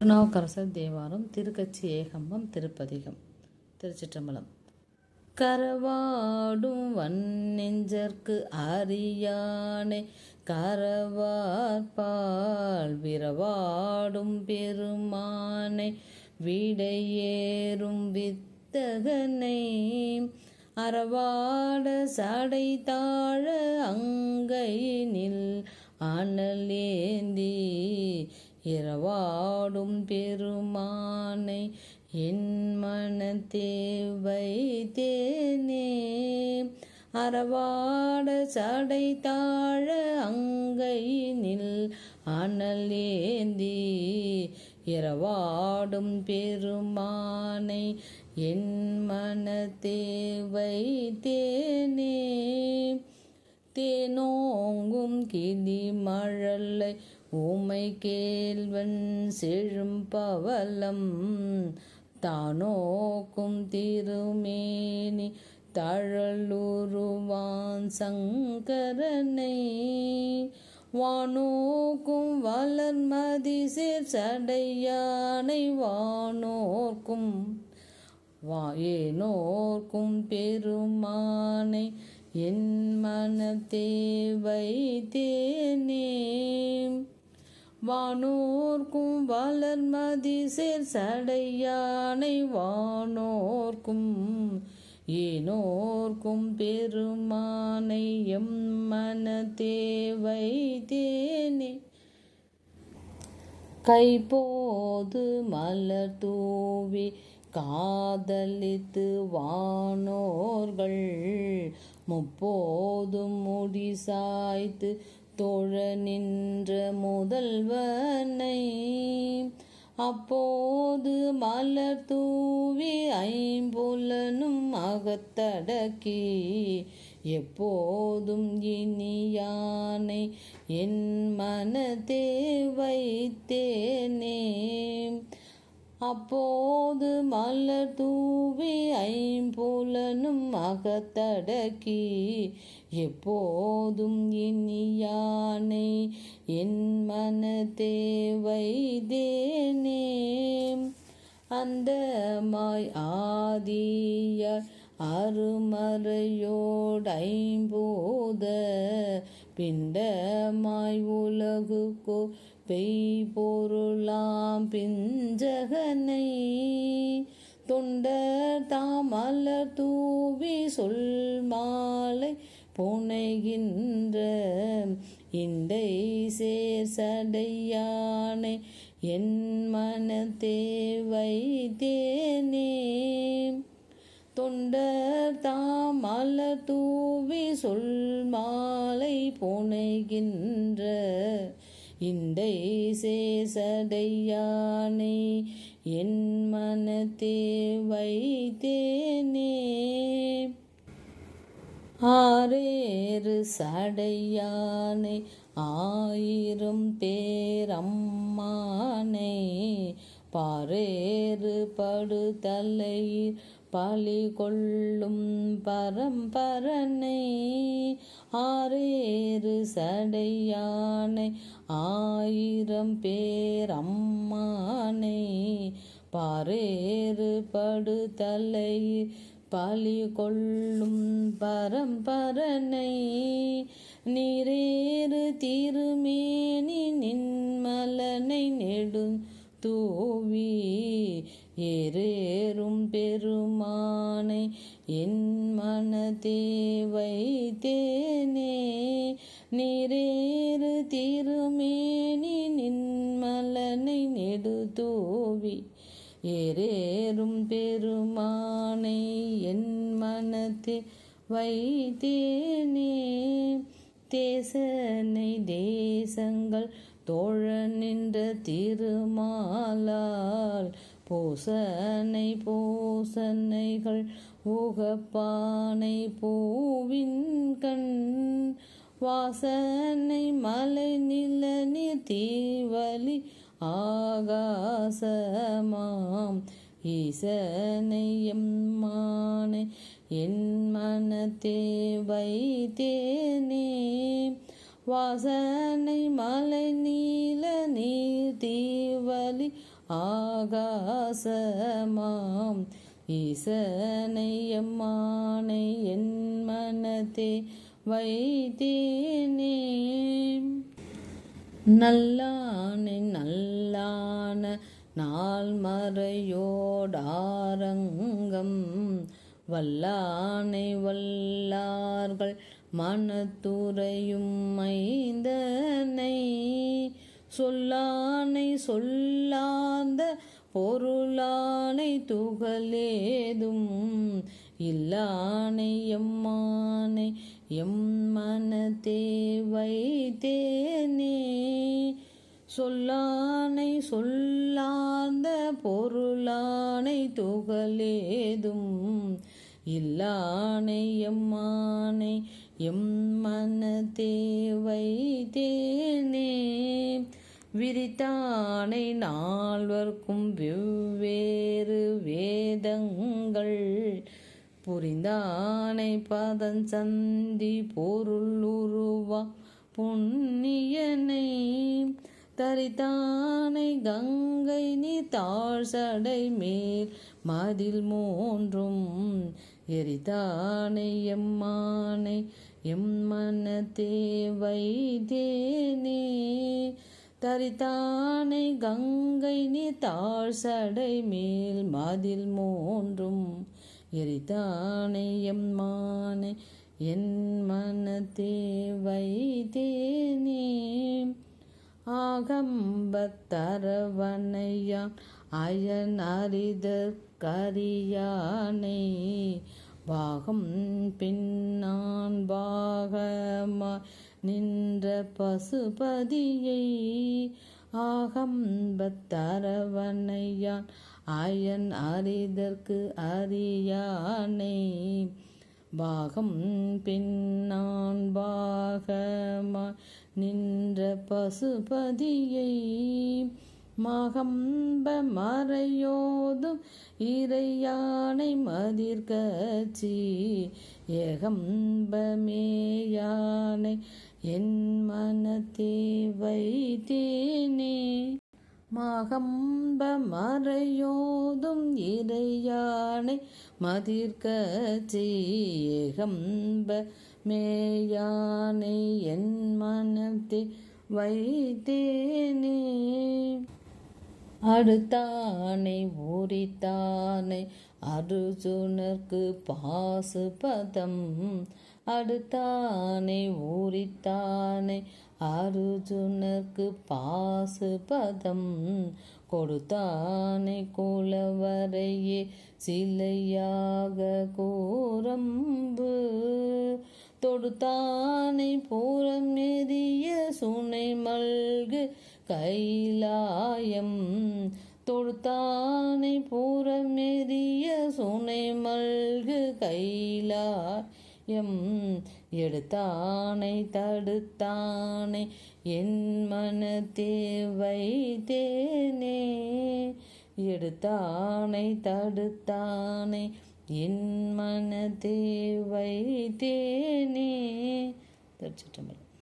திருநாவுக்கரசர் தேவாரம் திருக்கச்சி ஏகம்பம் திருப்பதிகம் திருச்சிற்றம்பலம். கரவாடும் வன்னெஞ்சற்கு அறியானை கரவார்பால் விரவாடும் பெருமானை விடையேறும் வித்தகனை. அறவாட சடை தாழ அங்கையினில் அனலேந்தி இரவாடும் பெருமானை என் மனத்தே வைத்தேனே. அறவாட சடை தாழ அங்கையினில் அனலேந்தி இரவாடும் பெருமானை என் மனத்தே வைத்தேனே. தேனோங்கும் கிளி மழலை ஊமை கேள்வன் செழும் பவலம் தானோக்கும் திருமேனி தழலுருவான் சங்கரனை. வானோக்கும் வளர்மதி சேர் சடையானை வானோர்க்கும் வாயேனோர்க்கும் பெருமானை என் மனத்தே வைத்தேனே. வானோர்க்கும் வளர்மதி சேர் சடையானை வானோர்க்கும் ஏனோர்க்கும் பெருமானை எம் மனத்தே வைத்தேனே. கைபோது மலர் தூவி காதலித்து வானோர்கள் முப்போதும் முடி சாய்த்து தொழ நின்ற முதல்வனை அப்போது மலர் தூவி ஐம்புலனும் அகத்தடக்கி எப்போதும் இனியானை என் மனதே வைத்தேனே. அப்போது மலர் தூவி ஐம்புலனும் அகத்தடக்கி எப்போதும் இனியானை என் மனத்தே வைத்தேனே. அந்த மாய் ஆதியார் அருமறையோடு பிண்டமாய் உலகுக்கோ பெய் பொருளாம் பிஞ்சகனை. தொண்டர் தாமலர் தூவி சொல் மாலை புனைகின்ற இண்டை சேர் சடையானை என் மனத்தே வைத்தேனே. தொண்டர் தாம் மலர் தூவி சொல் மாலை புனைகின்ற இண்டை சேசடையானை என் மனத்தே வைத்தேனே. ஆரேறு சடையானை ஆயிரம் பேரம்மானை பாரேறு படுதலையில் பலி கொள்ளும் பரம்பரனை ஆரேறு சடையானை ஆயிரம் பேரம்மானை பாரேறு படுதலை பலி கொள்ளும் பரம்பரனை நீரேறு திருமேனி நின்மலனை நெடு தூவி ஏறேறும் பெருமானை என் மனதே வைத்தேனே. நீரேறு திருமேனி நின்மலனை நெடுதோவி ஏறேறும் பெருமானை என் மனதே வைத்தேனே. தேசனை தேசங்கள் தோழ நின்ற திருமாலால் பூசனை பூசனைகள் ஊகப்பானை பூவின் கண். வாசனை மலை நில தீவலி ஆகாசமாம். ஈசனை எம்மானை என் மனத்தே வைத்தேனே. வாசனை மலை நீல நீர் தீவலி ஆகாசமாம். ஈசனையம்மானை என் மனத்தே வைத்தேனே. நல்லானே நல்லான நாள் மறையோடாரங்கம் வல்லானை வல்லார்கள் மனத்துறையும் மை சொல்லானை சொல்லாந்த பொருளானை துகளேதும் இல்லானை எம்மானை எம் மனத்தே வைத்தேனே. சொல்லானை சொல்லாந்த பொருளானை துகளேதும் இல்லானை எம்மானை எம் மனத்தே வைத்தேனே. விரித்தானை நால்வர்க்கும் வெவ்வேறு வேதங்கள். புரிந்தானை பதஞ்சந்தி பொருள் உருவா புண்ணியனை தரித்தானை கங்கை நீ தாழ்சடை மேல் மதில் மூன்றும் எரித்தானை எம்மானை எம்மனத்தே வைத்தேனே. தரித்தானை கங்கை நீ தாழ்சடை மேல் மதில் மூன்றும் எரித்தானை எம்மானை என் மனத்தே வைத்தேனே. ஆகம்பத்தரவனையான் அயன் அறிதற் கரியானை பாகம் பின்னான் பாகமா நின்ற பசுபதியை ஆகம்பத்தரவனையான் அயன் அறிதற்கு அறியானே. பாகம் பின்னான் பாகமா நின்ற பசுபதியை மகம்ப மறையோதும் இறையானை மதிர்கச்சி ஏகம்பமேயானை என் மனத்தே வைத்தேனே. மகம்ப மறையோதும் இறையானை மதிர்கச்சி ஏகம்ப மேயானை என் மனத்தே வைத்தேனே. அடுத்தானை ஊரித்தானை அருஜுனர்க்கு பாசுபதம் அடுத்தானே ஊரித்தானே அருஜுனர்க்கு பாசுபதம் கொடுத்தானே குலவரையே சிலையாக கூரம்பு தொடுத்தானை பூரம் எரிய சுனை மல்கு கைலாயம். தொழுத்தானை பூரம் எரிய சுனை மல்கு கைலாயம் எடுத்தானை தடுத்தானை என் மனத்தே வைத்தேனே. எடுத்தானை தடுத்தானை என் மனத்தே வைத்தேனே. திருச்சிற்றம்பலம்